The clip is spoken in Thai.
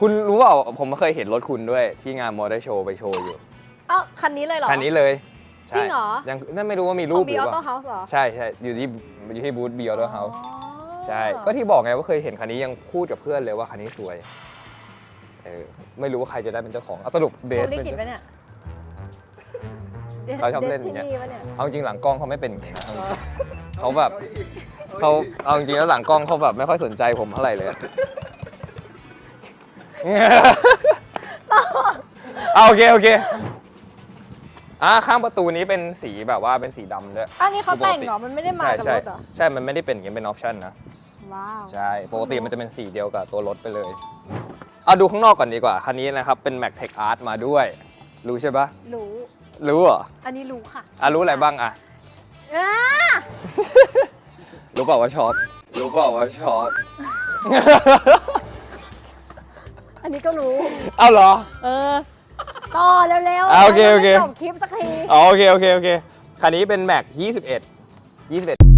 คุณรู้เปล่าผมเคยเห็นรถคุณด้วยที่งานมอเตอร์โชว์ไปโชว์อยู่เอ้าคันนี้เลยเหรอ คันนี้เลยจริงเหรอใช่ยังนั่นไม่รู้ว่ามีขรูอปงหบีรือออเปโต้ล่าเฮาส์เหรอ ใช่ใช่อยู่ที่อยู่ที่บูธบีออโต้เฮาส์อ๋อใช่ ก็ที่บอกไงว่าเคยเห็นคันนี้ยังพูดกับเพื่อนเลยว่าคันนี้สวยเออไม่รู้ว่าใครจะได้เป็นเจ้าของเอาสรุปเบโพสลิเป็นกิจเจ้าปะเนี่ยเขาชอบเล่นอย่างเงี้ย Destiny ปะเนี่ย เอาจริงหลังกล้องเขาไม่เป็นอย่างนี้นะเขาแบบเขาเอาจริงแล้วหลังกล้องเขาแบบไม่ค่อยสนใจผมเท่าไหร่เลย อะเอาโอเคโอเคอะข้างประตูนี้เป็นสีแบบว่าเป็นสีดำด้วยอันนี้เขาแต่งเหรอ มันไม่ได้มาใช่กับใช่รถเหรอ ใช่ มันไม่ได้เป็นอย่างนี้เป็นออปชั่นนะ ว้าว ใช่ ปกติมันจะเป็นสีเดียวกับตัวรถไปเลย เอาดูข้างนอกก่อนดีกว่า คันนี้นะครับเป็น Mac Tech Art มาด้วย รู้ใช่ปะรู้ รู้เหรออันนี้รู้ค่ะอะรู้อะไรบ้างอะ อ่ารู้เปล่าว่าชอบ รู้เปล่าว่าชอบ อันนี้ก็รู้ เอาเหรอ เออ ต่อเร็วๆอะโอเคโอเคไม่จบคลิปสักที อ๋อโอเคโอเคโอเคคันนี้เป็น Mac 21 21